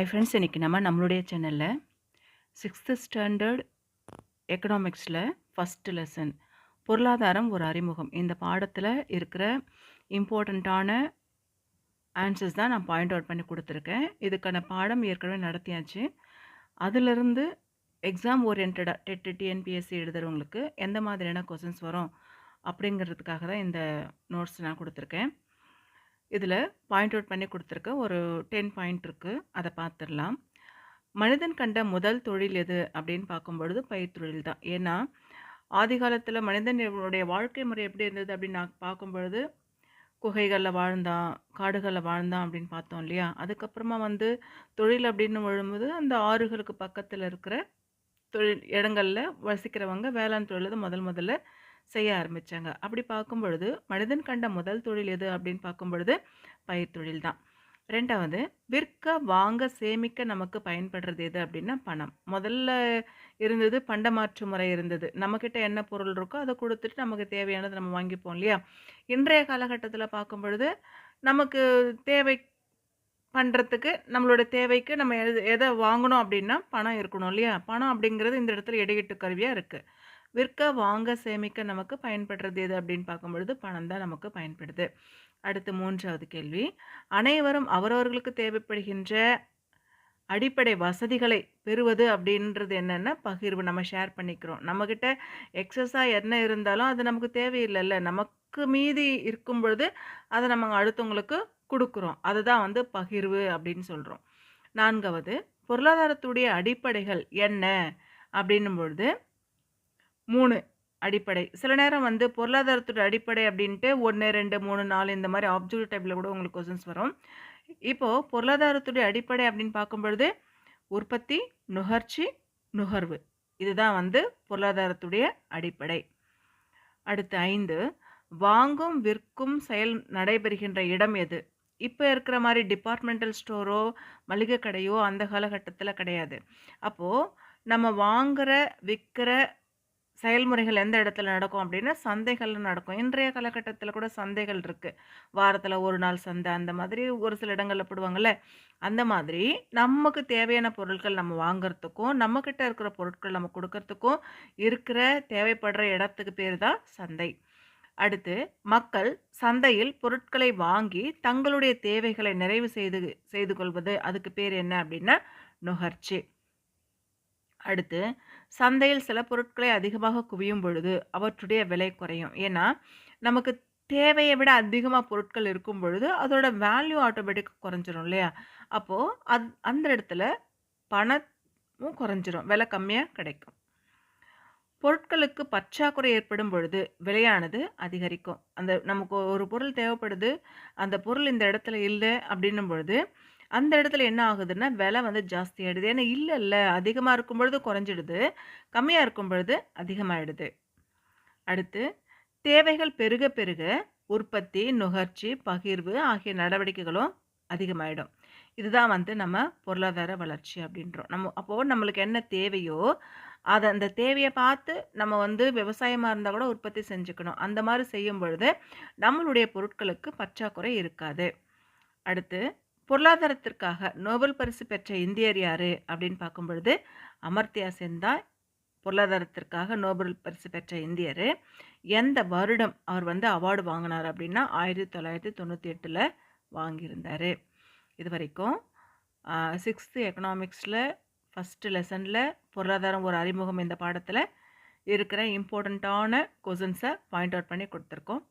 ஐ friends இன்றைக்கி நம்ம நம்மளுடைய சேனலில் சிக்ஸ்த்து ஸ்டாண்டர்ட் எக்கனாமிக்ஸில் ஃபஸ்ட்டு லெசன் பொருளாதாரம் ஒரு அறிமுகம். இந்த பாடத்தில் இருக்கிற இம்பார்ட்டண்ட்டான ஆன்சர்ஸ் தான் நான் பாயிண்ட் அவுட் பண்ணி கொடுத்துருக்கேன். இதுக்கான பாடம் ஏற்கனவே நடத்தியாச்சு. அதிலிருந்து எக்ஸாம் ஓரியன்டாக டெட்டு டிஎன்பிஎஸ்சி எழுதுறவங்களுக்கு எந்த மாதிரியான கொஷின்ஸ் வரும் அப்படிங்கிறதுக்காக தான் இந்த நோட்ஸ் நான் கொடுத்துருக்கேன். இதில் பாயிண்ட் அவுட் பண்ணி கொடுத்துருக்க ஒரு டென் பாயிண்ட் இருக்குது அதை பார்த்துடலாம் மனிதன் கண்ட முதல் தொழில் எது? அப்படின்னு பார்க்கும்பொழுது பயிர் தொழில் தான். ஏன்னா ஆதி காலத்தில் மனிதனுடைய வாழ்க்கை முறை எப்படி இருந்தது அப்படின்னு நான் பார்க்கும்பொழுது குகைகளில் வாழ்ந்தான் காடுகளில் வாழ்ந்தான் அப்படின்னு பார்த்தோம் இல்லையா? அதுக்கப்புறமா வந்து தொழில் அப்படின்னு விழும்போது அந்த ஆறுகளுக்கு பக்கத்தில் இருக்கிற தொழில் இடங்களில் வசிக்கிறவங்க வேளாண் தொழில் தான் முதல் முதல்ல செய்ய ஆரம்பித்தாங்க அப்படி பார்க்கும் பொழுது மனிதன் கண்ட முதல் தொழில் எது அப்படின்னு பார்க்கும் பொழுது பயிர் தொழில் தான். ரெண்டாவது விற்க வாங்க சேமிக்க நமக்கு பயன்படுறது எது அப்படின்னா பணம். முதல்ல இருந்தது பண்டமாற்று முறை இருந்தது. நம்மக்கிட்ட என்ன பொருள் இருக்கோ அதை கொடுத்துட்டு நமக்கு தேவையானது நம்ம வாங்கிப்போம் இல்லையா? இன்றைய காலகட்டத்தில் பார்க்கும் பொழுது நமக்கு தேவை பண்ணுறதுக்கு நம்மளோட தேவைக்கு நம்ம எது எதை வாங்கணும் அப்படின்னா பணம் இருக்கணும் இல்லையா? பணம் அப்படிங்கிறது இந்த இடத்துல இடையிட்டு கருவியாக இருக்குது விற்க வாங்க சேமிக்க நமக்கு பயன்படுறது எது அப்படின்னு பார்க்கும்பொழுது பணம் தான் நமக்கு பயன்படுது. அடுத்து மூன்றாவது கேள்வி. அனைவரும் அவரவர்களுக்கு தேவைப்படுகின்ற அடிப்படை வசதிகளை பெறுவது அப்படின்றது என்னென்னா பகிர்வு. நம்ம ஷேர் பண்ணிக்கிறோம். நம்மக்கிட்ட எக்ஸஸாக என்ன இருந்தாலும் அது நமக்கு தேவையில்லைல்ல. நமக்கு மீதி இருக்கும் பொழுது அதை நம்ம அடுத்தவங்களுக்கு கொடுக்குறோம். அதுதான் வந்து பகிர்வு அப்படின்னு சொல்கிறோம் நான்காவது பொருளாதாரத்துடைய அடிப்படைகள் என்ன அப்படின்னும் பொழுது மூணு அடிப்படை. சில நேரம் வந்து பொருளாதாரத்தோட அடிப்படை அப்படின்ட்டு ஒன்று ரெண்டு மூணு நாலு இந்த மாதிரி ஆப்ஜெக்ட் டைப்பில் கூட உங்களுக்கு கொஸ்டின்ஸ் வரும். இப்போது பொருளாதாரத்துடைய அடிப்படை அப்படின்னு பார்க்கும்பொழுது உற்பத்தி நுகர்ச்சி நுகர்வு. இதுதான் வந்து பொருளாதாரத்துடைய அடிப்படை. அடுத்து ஐந்து வாங்கும் விற்கும் செயல் நடைபெறுகின்ற இடம் எது? இப்போ இருக்கிற மாதிரி டிபார்ட்மெண்டல் ஸ்டோரோ மளிகை கடையோ அந்த காலகட்டத்தில் கிடையாது. அப்போது நம்ம வாங்குகிற விற்கிற செயல்முறைகள் எந்த இடத்துல நடக்கும் அப்படின்னா சந்தைகளில் நடக்கும். இன்றைய காலகட்டத்தில் கூட சந்தைகள் இருக்குது வாரத்தில் ஒரு நாள் சந்தை அந்த மாதிரி ஒரு சில இடங்களில் போடுவாங்கள்ல அந்த மாதிரி நமக்கு தேவையான பொருட்கள் நம்ம வாங்குறதுக்கும் நம்மக்கிட்ட இருக்கிற பொருட்கள் நம்ம கொடுக்கறதுக்கும் இருக்கிற தேவைப்படுற இடத்துக்கு பேர் தான் சந்தை. அடுத்து மக்கள் சந்தையில் பொருட்களை வாங்கி தங்களுடைய தேவைகளை நிறைவு செய்து செய்து கொள்வது. அதுக்கு பேர் என்ன அப்படின்னா நுகர்ச்சி. அடுத்து சந்தையில் சில பொருட்களை அதிகமாக குவியும் பொழுது அவற்றுடைய விலை குறையும். ஏன்னா நமக்கு தேவையை விட அதிகமாக பொருட்கள் இருக்கும் பொழுது அதோட வேல்யூ ஆட்டோமேட்டிக்காக குறைஞ்சிரும் இல்லையா? அப்போது அந் அந்த இடத்துல பணமும் குறைஞ்சிரும் விலை கம்மியாக கிடைக்கும். பொருட்களுக்கு பற்றாக்குறை ஏற்படும் பொழுது விலையானது அதிகரிக்கும். அந்த நமக்கு ஒரு பொருள் தேவைப்படுது அந்த பொருள் இந்த இடத்துல இல்லை அப்படின்னும் பொழுது அந்த இடத்துல என்ன ஆகுதுன்னா விலை வந்து ஜாஸ்தியாயிடுது ஏன்னா இல்லை இல்லை அதிகமாக இருக்கும் பொழுது குறைஞ்சிடுது. கம்மியாக இருக்கும் பொழுது அதிகமாகிடுது அடுத்து தேவைகள் பெருக பெருக உற்பத்தி நுகர்ச்சி பகிர்வு ஆகிய நடவடிக்கைகளும் அதிகமாகிடும் இதுதான் வந்து நம்ம பொருளாதார வளர்ச்சி அப்படின்றோம். நம்ம அப்போது நம்மளுக்கு என்ன தேவையோ அதை அந்த தேவையை பார்த்து நம்ம வந்து விவசாயமாக இருந்தால் கூட உற்பத்தி செஞ்சுக்கணும். அந்த மாதிரி செய்யும் பொழுது நம்மளுடைய பொருட்களுக்கு பற்றாக்குறை இருக்காது. அடுத்து பொருளாதாரத்திற்காக நோபல் பரிசு பெற்ற இந்தியர் யார்? அப்படின்னு பார்க்கும் பொழுது அமர்த்தியா சென் தான் பொருளாதாரத்திற்காக நோபல் பரிசு பெற்ற இந்தியர். எந்த வருடம் அவர் வந்து அவார்டு வாங்கினார் அப்படின்னா ஆயிரத்தி தொள்ளாயிரத்தி தொண்ணூற்றி எட்டில் வாங்கியிருந்தார். இது வரைக்கும் சிக்ஸ்த்து எக்கனாமிக்ஸில் ஃபஸ்ட்டு லெசனில் பொருளாதாரம் ஒரு அறிமுகம் இந்த பாடத்தில் இருக்கிற இம்பார்ட்டண்ட்டான கொஷின்ஸை பாயிண்ட் அவுட் பண்ணி கொடுத்துருக்கோம்.